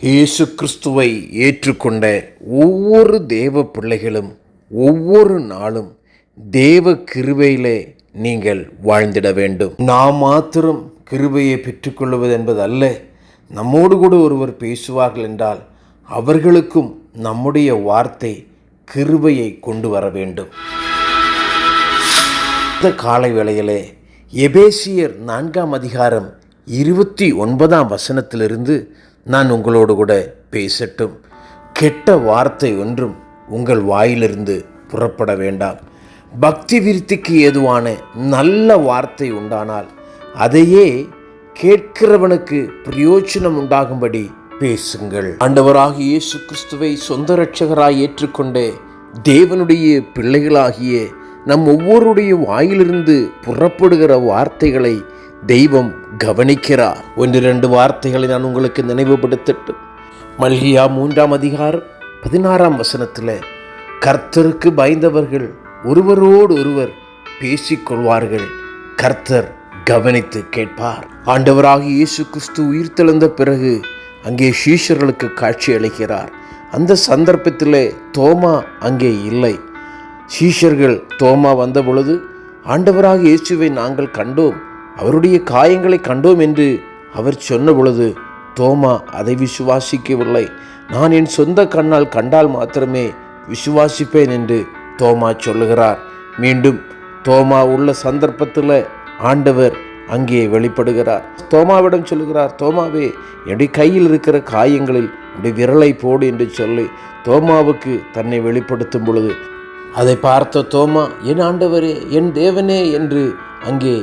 இயேசு கிறிஸ்துவை ஏற்றுக்கொண்ட ஒவ்வொரு தேவ பிள்ளைகளும் ஒவ்வொரு நாளும் தேவ கிருபையிலே நீங்கள் வாழ்ந்திட வேண்டும். நாம் மாத்திரம் கிருபையை பெற்றுக்கொள்வது என்பது அல்ல நம்மோடு கூட ஒருவர் பேசுவார்கள் என்றால் அவர்களுக்கும் நம்முடைய வார்த்தை கிருபையை கொண்டு வர வேண்டும். இந்த காலை வேளையிலே எபேசியர் நான்காம் அதிகாரம் இருபத்தி ஒன்பதாம் வசனத்திலிருந்து நான் உங்களோடு கூட பேசட்டும். கெட்ட வார்த்தை ஒன்றும் உங்கள் வாயிலிருந்து புறப்பட வேண்டாம். பக்தி விருத்திக்கு ஏதுவான நல்ல வார்த்தை உண்டானால் அதையே கேட்கிறவனுக்கு பிரயோஜனம் உண்டாகும்படி பேசுங்கள். ஆண்டவராக இயேசு கிறிஸ்துவை சொந்த ரட்சகராய் ஏற்றுக்கொண்டே தேவனுடைய பிள்ளைகளாகிய நம் ஒவ்வொருடைய வாயிலிருந்து புறப்படுகிற வார்த்தைகளை தெய்வம் கவனிக்கிறார். ஒன்று ரெண்டு வார்த்தைகளை நான் உங்களுக்கு நினைவுபடுத்தட்டும். மல்கியா மூன்றாம் அதிகாரம் பதினாறாம் வசனத்தில் கர்த்தருக்கு பயந்தவர்கள் ஒருவரோடு ஒருவர் பேசிக்கொள்வார்கள். கர்த்தர் கவனித்து கேட்பார். ஆண்டவராக இயேசு கிறிஸ்து உயிர்த்தெழுந்த பிறகு அங்கே சீஷர்களுக்கு காட்சி அளிக்கிறார். அந்த சந்தர்ப்பத்தில் தோமா அங்கே இல்லை. சீஷர்கள் தோமா வந்த பொழுது ஆண்டவராக இயேசுவை நாங்கள் கண்டோம். அவருடைய காயங்களை கண்டோம் என்று அவர் சொன்ன பொழுது தோமா அதை விசுவாசிக்கவில்லை. நான் என் சொந்த கண்ணால் கண்டால் மாத்திரமே விசுவாசிப்பேன் என்று தோமா சொல்லுகிறார். மீண்டும் தோமா உள்ள சந்தர்ப்பத்தில் ஆண்டவர் அங்கே வெளிப்படுகிறார். தோமாவிடம் சொல்லுகிறார் தோமாவே என்னுடைய கையில் இருக்கிற காயங்களில் என்னுடைய விரலை போடு என்று சொல்லி தோமாவுக்கு தன்னை வெளிப்படுத்தும் பொழுது அதை பார்த்த தோமா என் ஆண்டவரே என் தேவனே என்று அங்கே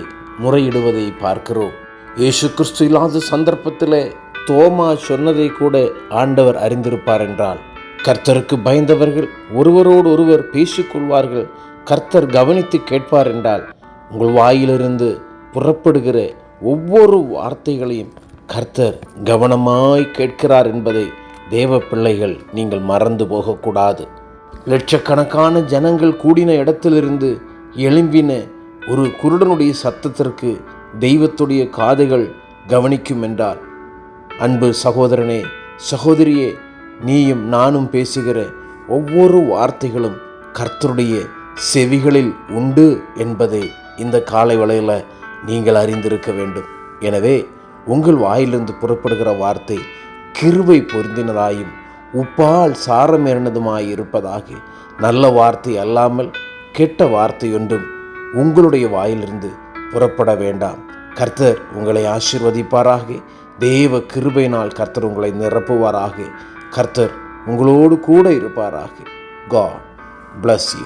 முறையிடுவதை பார்க்கிறோம். இயேசு கிறிஸ்து இல்லாத சந்தர்ப்பத்தில் தோமா சொன்னதை கூட ஆண்டவர் அறிந்திருப்பார் என்றால் கர்த்தருக்கு பயந்தவர்கள் ஒருவரோடு ஒருவர் பேசிக்கொள்வார்கள். கர்த்தர் கவனித்து கேட்பார் என்றால் உங்கள் வாயிலிருந்து புறப்படுகிற ஒவ்வொரு வார்த்தைகளையும் கர்த்தர் கவனமாய் கேட்கிறார் என்பதை தேவ பிள்ளைகள் நீங்கள் மறந்து போகக்கூடாது. லட்சக்கணக்கான ஜனங்கள் கூடின இடத்திலிருந்து எழும்பின ஒரு குருடனுடைய சத்தத்திற்கு தெய்வத்துடைய காதுகள் கவனிக்கும் என்றால் அன்பு சகோதரனே சகோதரியே நீயும் நானும் பேசுகிற ஒவ்வொரு வார்த்தைகளும் கர்த்தருடைய செவிகளில் உண்டு என்பதை இந்த காலை வேளையில் நீங்கள் அறிந்திருக்க வேண்டும். எனவே உங்கள் வாயிலிருந்து புறப்படுகிற வார்த்தை கிருவை பொருந்தினதாயும் உப்பால் சாரமேறினதுமாய் இருப்பதாக நல்ல வார்த்தை அல்லாமல் கெட்ட வார்த்தை ஒன்றும் உங்களுடைய வாயிலிருந்து புறப்பட வேண்டாம். கர்த்தர் உங்களை ஆசிர்வதிப்பாராக. தேவ கிருபையினால் கர்த்தர் உங்களை நிரப்புவாராக. கர்த்தர் உங்களோடு கூட இருப்பாராக. God bless you